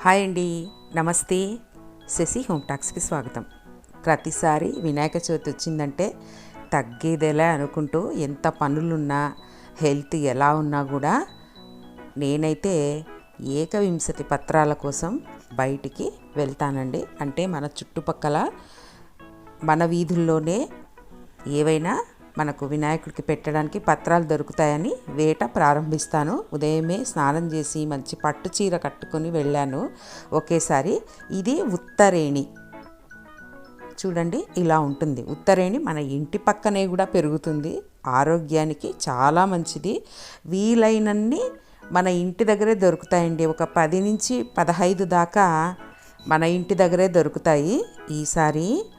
Hi అండి. నమస్తే. Shashi home టాక్స్కి స్వాగతం. ప్రతిసారి వినాయక చవితి వచ్చిందంటే తగ్గేదేలా అనుకుంటూ ఎంత పనులున్నా హెల్త్ ఎలా ఉన్నా కూడా నేనైతే ఏకవింశతి పత్రాల కోసం బయటికి వెళ్తానండి. అంటే మన చుట్టుపక్కల మన వీధుల్లోనే ఏవైనా మనకు వినాయకుడికి పెట్టడానికి పత్రాలు దొరుకుతాయని వేట ప్రారంభిస్తాను. ఉదయమే స్నానం చేసి మంచి పట్టు చీర కట్టుకొని వెళ్ళాను. ఒకేసారి ఇది ఉత్తరేణి. చూడండి ఇలా ఉంటుంది. ఉత్తరేణి మన ఇంటి పక్కనే కూడా పెరుగుతుంది. ఆరోగ్యానికి చాలా మంచిది. వీలైనన్ని మన ఇంటి దగ్గరే దొరుకుతాయండి. ఒక పది నుంచి పదహైదు దాకా మన ఇంటి దగ్గరే దొరుకుతాయి. ఈసారి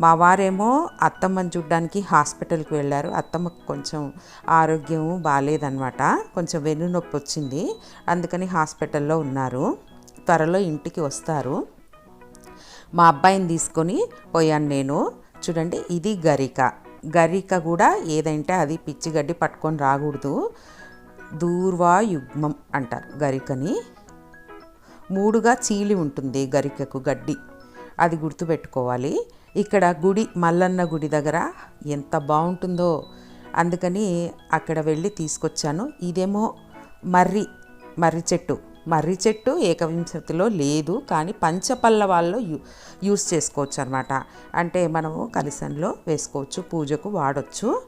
మా వారేమో అత్తమ్మని చూడ్డానికి హాస్పిటల్కి వెళ్ళారు. అత్తమ్మకు కొంచెం ఆరోగ్యం బాగాలేదనమాట కొంచెం వెన్ను నొప్పి వచ్చింది. అందుకని హాస్పిటల్లో ఉన్నారు. త్వరలో ఇంటికి వస్తారు. మా అబ్బాయిని తీసుకొని పోయాను నేను. చూడండి ఇది గరిక. గరిక కూడా ఏదంటే అది పిచ్చి గడ్డి పట్టుకొని రాకూడదు. దూర్వా యుగ్మం అంటారు గరికని. మూడుగా చీలి ఉంటుంది గరికకు గడ్డి. అది గుర్తుపెట్టుకోవాలి. ఇక్కడ గుడి మల్లన్న గుడి దగ్గర ఎంత బాగుంటుందో. అందుకని అక్కడ వెళ్ళి తీసుకొచ్చాను. ఇదేమో మర్రి మర్రి చెట్టు. మర్రి చెట్టు ఏకవింశతిలో లేదు కానీ పంచపల్లవాల్లో యూ యూస్ చేసుకోవచ్చు అనమాట అంటే మనము కలిసంలో వేసుకోవచ్చు పూజకు వాడచ్చు.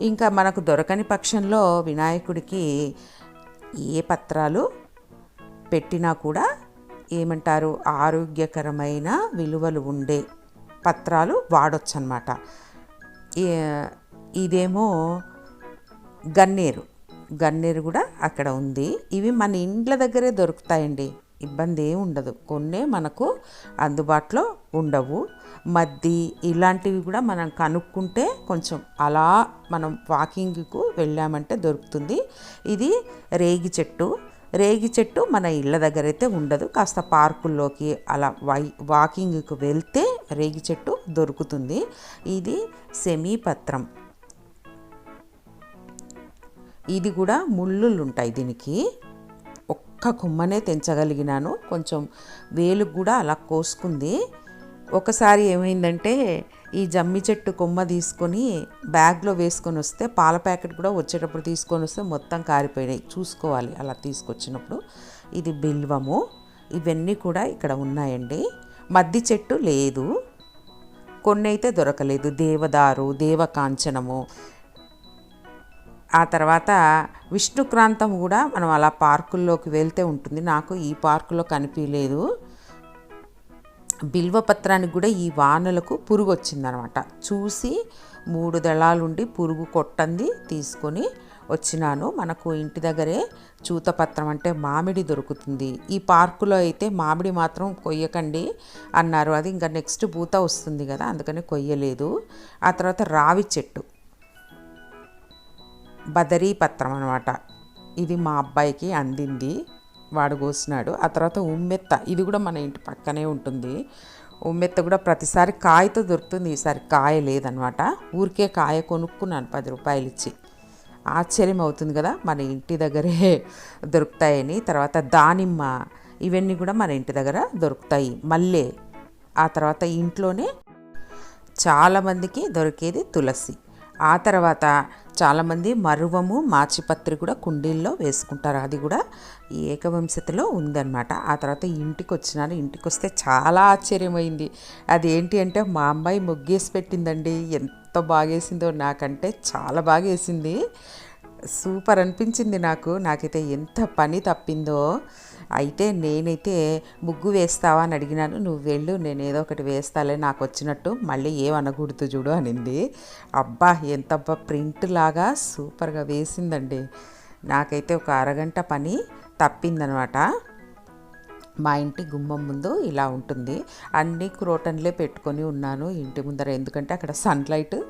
ఇంకా మనకు దొరకని పక్షంలో వినాయకుడికి ఏ పత్రాలు పెట్టినా కూడా ఏమంటారు? ఆరోగ్యకరమైన విలువలు ఉండే పత్రాలు వాడొచ్చు అనమాట ఇదేమో గన్నేరు. గన్నేరు కూడా అక్కడ ఉంది. ఇవి మన ఇండ్ల దగ్గరే దొరుకుతాయండి. ఇబ్బంది ఏమి ఉండదు. కొన్నే మనకు అందుబాటులో ఉండవు. మద్ది ఇలాంటివి కూడా మనం కనుక్కుంటే కొంచెం అలా మనం వాకింగ్కు వెళ్ళామంటే దొరుకుతుంది. ఇది రేగి చెట్టు రేగి చెట్టు మన ఇళ్ళ దగ్గర అయితే ఉండదు. కాస్త పార్కుల్లోకి అలా వై వాకింగ్కి వెళ్తే రేగి చెట్టు దొరుకుతుంది. ఇది సెమీపత్రం. ఇది కూడా ముళ్ళు ఉంటాయి దీనికి. ఒక్క కొమ్మనే తెంచగలిగినాను. కొంచెం వేలు కూడా అలా కోసుకుంది. ఒకసారి ఏమైందంటే ఈ జమ్మి చెట్టు కొమ్మ తీసుకొని బ్యాగ్లో వేసుకొని వస్తే పాల ప్యాకెట్ కూడా వచ్చేటప్పుడు తీసుకొని వస్తే మొత్తం కారిపోయినాయి. చూసుకోవాలి అలా తీసుకొచ్చినప్పుడు. ఇది బిల్వము. ఇవన్నీ కూడా ఇక్కడ ఉన్నాయండి. మద్ది చెట్టు లేదు. కొన్ని అయితే దొరకలేదు. దేవదారు దేవకాంచనము. ఆ తర్వాత విష్ణుక్రాంతం కూడా మనం అలా పార్కుల్లోకి వెళ్తే ఉంటుంది. నాకు ఈ పార్కులో కనిపించలేదు. బిల్వపత్రానికి కూడా ఈ వానలకు పురుగు వచ్చిందనమాట. చూసి మూడు దళాలుండి పురుగు కొట్టంది తీసుకొని వచ్చినాను. మనకు ఇంటి దగ్గరే చూతపత్రం అంటే మామిడి దొరుకుతుంది. ఈ పార్కులో అయితే మామిడి మాత్రం కొయ్యకండి అన్నారు. అది ఇంకా నెక్స్ట్ పూత వస్తుంది కదా అందుకని కొయ్యలేదు. ఆ తర్వాత రావి చెట్టు బదరీ పత్రం అనమాట. ఇది మా అబ్బాయికి అందింది. వాడు కోసినాడు. ఆ తర్వాత ఉమ్మెత్త ఇది కూడా మన ఇంటి పక్కనే ఉంటుంది. ఉమ్మెత్త కూడా ప్రతిసారి కాయతో దొరుకుతుంది ఈసారి కాయ లేదనమాట. ఊరికే కాయ కొనుక్కున్నాను పది రూపాయలు ఇచ్చి. ఆశ్చర్యం అవుతుంది కదా మన ఇంటి దగ్గరే దొరుకుతాయని. తర్వాత దానిమ్మ ఇవన్నీ కూడా మన ఇంటి దగ్గర దొరుకుతాయి. మల్లె ఆ తర్వాత ఇంట్లోనే చాలామందికి దొరికేది తులసి. ఆ తర్వాత చాలామంది మరువము మాచిపత్రి కూడా కుండీల్లో వేసుకుంటారు. అది కూడా ఏకవంశతిలో ఉందన్నమాట. ఆ తర్వాత ఇంటికి వచ్చినాను ఇంటికి వస్తే చాలా ఆశ్చర్యమైంది. అది ఏంటి అంటే మా అమ్మాయి ముగ్గేసి పెట్టిందండి. ఎంత బాగేసిందో నాకంటే చాలా బాగా వేసింది సూపర్ అనిపించింది నాకు. నాకైతే ఎంత పని తప్పిందో. అయితే నేనైతే ముగ్గు వేస్తావా అని అడిగినాను. నువ్వు వెళ్ళు నేను ఏదో ఒకటి వేస్తాలే నాకు వచ్చినట్టు. మళ్ళీ ఏమనకూడదు చూడు అనింది. అబ్బా ఎంతబ్బా ప్రింట్ లాగా సూపర్గా వేసిందండి. నాకైతే ఒక అరగంట పని తప్పిందనమాట. మా ఇంటి గుమ్మం ముందు ఇలా ఉంటుంది. అన్ని క్రోటన్లే పెట్టుకొని ఉన్నాను ఇంటి ముందర. ఎందుకంటే అక్కడ సన్లైట్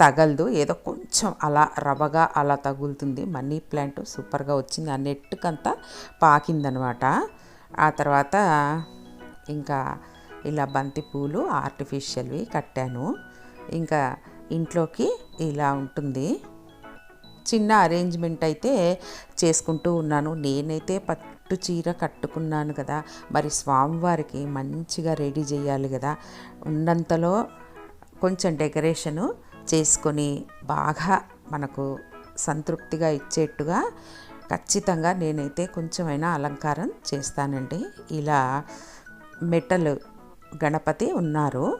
తగలదు. ఏదో కొంచెం అలా రవ్వగా అలా తగులుతుంది. మనీ ప్లాంట్ సూపర్గా వచ్చింది. ఆ నెట్టుకంతా పాకిందనమాట. ఆ తర్వాత ఇంకా ఇలా బంతి పూలు ఆర్టిఫిషియల్వి కట్టాను. ఇంకా ఇంట్లోకి ఇలా ఉంటుంది. చిన్న అరేంజ్మెంట్ అయితే చేసుకుంటూ ఉన్నాను. నేనైతే పట్టు చీర కట్టుకున్నాను కదా. మరి స్వామివారికి మంచిగా రెడీ చేయాలి కదా. ఉన్నంతలో కొంచెం డెకరేషను చేసుకొని బాగా మనకు సంతృప్తిగా ఇచ్చేట్టుగా ఖచ్చితంగా నేనైతే కొంచెమైనా అలంకారం చేస్తానండి. ఇలా మెటల్ గణపతి ఉన్నారు.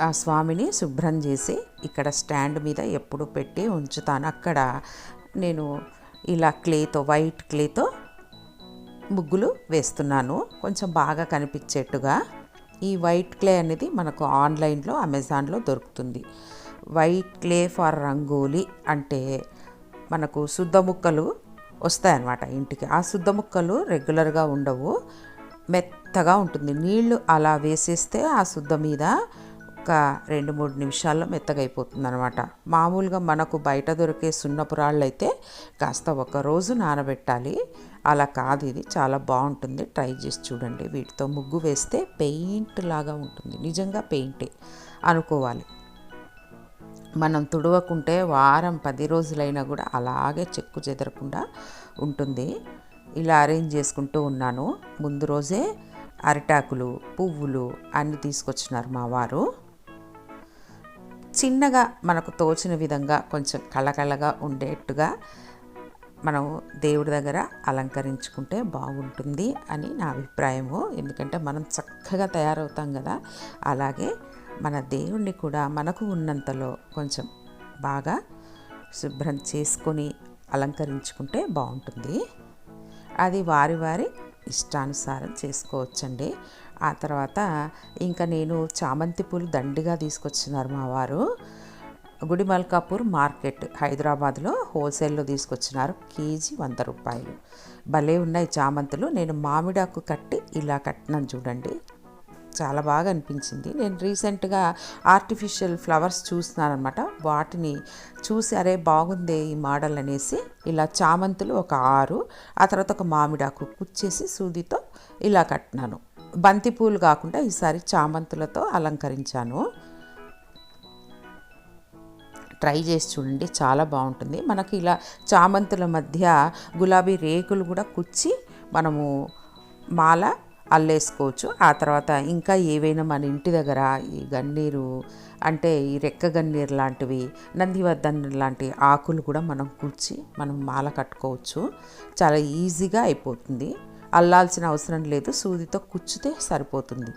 ఆ స్వామిని శుభ్రం చేసి ఇక్కడ స్టాండ్ మీద ఎప్పుడు పెట్టి ఉంచుతాను. అక్కడ నేను ఇలా క్లేతో వైట్ క్లేతో ముగ్గులు వేస్తున్నాను. కొంచెం బాగా కనిపించేట్టుగా ఈ వైట్ క్లే అనేది మనకు ఆన్లైన్లో అమెజాన్లో దొరుకుతుంది. వైట్ క్లే ఫర్ రంగోలీ అంటే మనకు శుద్ధ ముక్కలు వస్తాయన్నమాట ఇంటికి. ఆ శుద్ధ ముక్కలు రెగ్యులర్గా ఉండవు. మెత్తగా ఉంటుంది. నీళ్ళు అలా వేసేస్తే ఆ శుద్ధ మీద ఒక రెండు మూడు నిమిషాల్లో మెత్తగా అయిపోతుంది అనమాట మామూలుగా మనకు బయట దొరికే సున్నపురాళ్ళు అయితే కాస్త ఒక రోజు నానబెట్టాలి. అలా కాదు ఇది. చాలా బాగుంటుంది. ట్రై చేసి చూడండి. వీటితో ముగ్గు వేస్తే పెయింట్ లాగా ఉంటుంది. నిజంగా పెయింటే అనుకోవాలి. మనం తుడవకుంటే వారం పది రోజులైనా కూడా అలాగే చెక్కు చెదరకుండా ఉంటుంది. ఇలా అరేంజ్ చేసుకుంటూ ఉన్నాను. ముందు రోజే అరిటాకులు పువ్వులు అన్నీ తీసుకొచ్చినారు మా వారు. చిన్నగా మనకు తోచిన విధంగా కొంచెం కళకళగా ఉండేట్టుగా మనం దేవుడి దగ్గర అలంకరించుకుంటే బాగుంటుంది అని నా అభిప్రాయము. ఎందుకంటే మనం చక్కగా తయారవుతాం కదా. అలాగే మన దేవుణ్ణి కూడా మనకు ఉన్నంతలో కొంచెం బాగా శుభ్రం చేసుకొని అలంకరించుకుంటే బాగుంటుంది. అది వారి వారి ఇష్టానుసారం చేసుకోవచ్చండి. ఆ తర్వాత ఇంకా నేను చామంతి పూలు దండిగా తీసుకొచ్చినారు మా వారు. గుడిమల్కాపూర్ మార్కెట్ హైదరాబాద్లో హోల్సేల్లో తీసుకొచ్చినారు కేజీ వంద రూపాయలు. భలే ఉన్నాయి చామంతులు. నేను మామిడాకు కట్టి ఇలా కట్టినాను చూడండి. చాలా బాగా అనిపించింది. నేను రీసెంట్గా ఆర్టిఫిషియల్ ఫ్లవర్స్ చూస్తున్నాను అనమాట వాటిని చూసి అరే బాగుంది ఈ మోడల్ అనేసి ఇలా చామంతులు ఒక ఆరు ఆ తర్వాత ఒక మామిడాకు కుచ్చేసి సూదితో ఇలా కట్టినాను. బంతిపూలు కాకుండా ఈసారి చామంతులతో అలంకరించాను. ట్రై చేసి చూడండి చాలా బాగుంటుంది. మనకి ఇలా చామంతుల మధ్య గులాబీ రేకులు కూడా కుచ్చి మనము మాల అల్లేసుకోవచ్చు. ఆ తర్వాత ఇంకా ఏవైనా మన ఇంటి దగ్గర ఈ గన్నీరు అంటే ఈ రెక్క గన్నీరు లాంటివి నందివర్ధన్ లాంటి ఆకులు కూడా మనం కూర్చి మనం మాల కట్టుకోవచ్చు. చాలా ఈజీగా అయిపోతుంది. అల్లాల్సిన అవసరం లేదు. సూదితో కుచ్చితే సరిపోతుంది.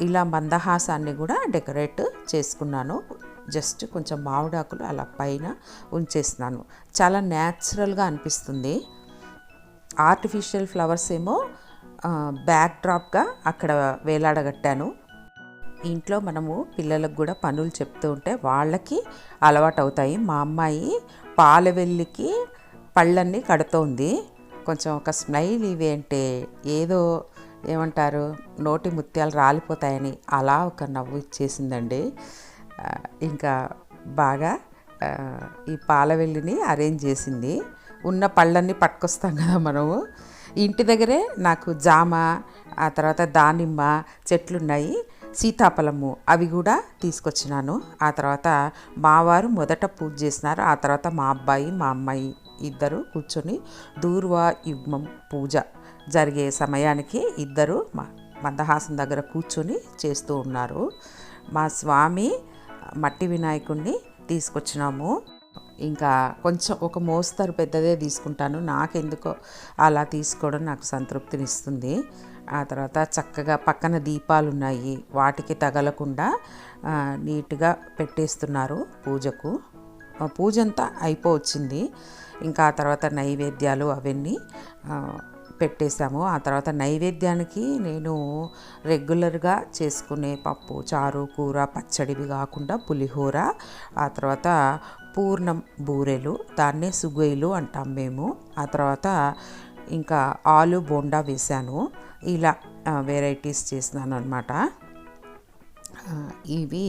ఇలా మందహాసాన్ని కూడా డెకరేట్ చేసుకున్నాను. జస్ట్ కొంచెం మామిడాకులు అలా పైన ఉంచేస్తున్నాను. చాలా న్యాచురల్గా అనిపిస్తుంది. ఆర్టిఫిషియల్ ఫ్లవర్స్ ఏమో బ్యాక్ డ్రాప్గా అక్కడ వేలాడగట్టాను. ఇంట్లో మనము పిల్లలకు కూడా పనులు చెప్తూ ఉంటే వాళ్ళకి అలవాటు అవుతాయి మా అమ్మాయి పాలవెల్లికి పళ్ళన్నీ కడుతోంది. కొంచెం ఒక స్మైల్ ఇవి అంటే ఏదో ఏమంటారు నోటి ముత్యాలు రాలిపోతాయని అలా ఒక నవ్వు ఇచ్చేసిందండి. ఇంకా బాగా ఈ పాలవెల్లిని అరేంజ్ చేసింది. ఉన్న పళ్ళన్నీ పట్టుకొస్తాం కదా మనము. ఇంటి దగ్గరే నాకు జామ ఆ తర్వాత దానిమ్మ చెట్లున్నాయి. సీతాఫలము అవి కూడా తీసుకొచ్చినాను. ఆ తర్వాత మావారు మొదట పూజ చేసినారు. ఆ తర్వాత మా అబ్బాయి మా అమ్మాయి ఇద్దరు కూర్చొని దూర్వా యుగ్మం పూజ జరిగే సమయానికి ఇద్దరు మందహాసం దగ్గర కూర్చొని చేస్తూ ఉన్నారు. మా స్వామి మట్టి వినాయకుడిని తీసుకొచ్చినాము. ఇంకా కొంచెం ఒక మోస్తరు పెద్దదే తీసుకుంటాను. నాకెందుకో అలా తీసుకోవడం నాకు సంతృప్తినిస్తుంది. ఆ తర్వాత చక్కగా పక్కన దీపాలు ఉన్నాయి వాటికి తగలకుండా నీట్గా పెట్టేస్తున్నారు పూజకు. పూజ అంతా అయిపోవచ్చింది. ఇంకా ఆ తర్వాత నైవేద్యాలు అవన్నీ పెట్టేశాము. ఆ తర్వాత నైవేద్యానికి నేను రెగ్యులర్గా చేసుకునే పప్పు చారు కూర పచ్చడివి కాకుండా పులిహోర ఆ తర్వాత పూర్ణం బూరెలు దాన్నే సుగైలు అంటాం మేము. ఆ తర్వాత ఇంకా ఆలు బోండా వేశాను. ఇలా వెరైటీస్ చేసినాను అనమాట ఇవి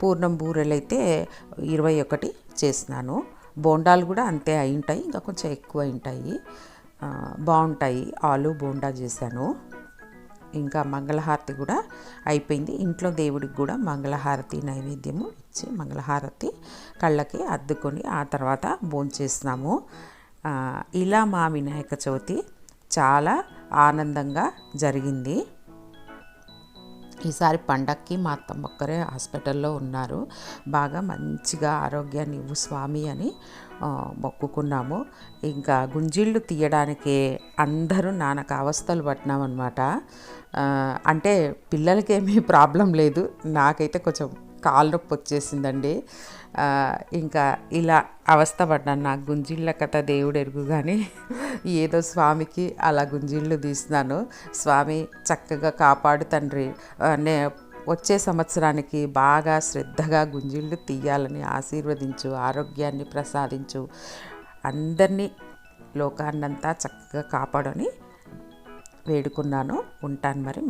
పూర్ణం బూరెలు అయితే ఇరవై ఒకటి చేసినాను. బోండాలు కూడా అంతే అయి ఉంటాయి ఇంకా కొంచెం ఎక్కువ ఉంటాయి. బాగుంటాయి. ఆలు బోండా చేశాను. ఇంకా మంగళహారతి కూడా అయిపోయింది. ఇంట్లో దేవుడికి కూడా మంగళహారతి నైవేద్యము ఇచ్చి మంగళహారతి కళ్ళకి అద్దుకొని ఆ తర్వాత భోంచేసినాము ఇలా మా వినాయక చవితి చాలా ఆనందంగా జరిగింది. ఈసారి పండక్కి మా అత్తమ్మ ఒక్కరే హాస్పిటల్లో ఉన్నారు. బాగా మంచిగా ఆరోగ్యాన్ని ఇవ్వు స్వామి అని మొక్కుకున్నాము. ఇంకా గుంజిళ్ళు తీయడానికి అందరూ నానక అవస్థలు పట్టినామన్నమాట. అనమాట అంటే పిల్లలకేమీ ప్రాబ్లం లేదు. నాకైతే కొంచెం కాలు నొప్పి వచ్చేసిందండి. ఇంకా ఇలా అవస్థ పడ్డాను. నాకు గుంజిళ్ళ కథ దేవుడు ఎరుగు కానీ ఏదో స్వామికి అలా గుంజిళ్ళు తీస్తున్నాను స్వామి చక్కగా కాపాడు తండ్రి. నే వచ్చే సంవత్సరానికి బాగా శ్రద్ధగా గుంజిళ్ళు తీయాలని ఆశీర్వదించు ఆరోగ్యాన్ని ప్రసాదించు. అందరినీ లోకాన్నంతా చక్కగా కాపాడని వేడుకున్నాను. ఉంటాను మరి.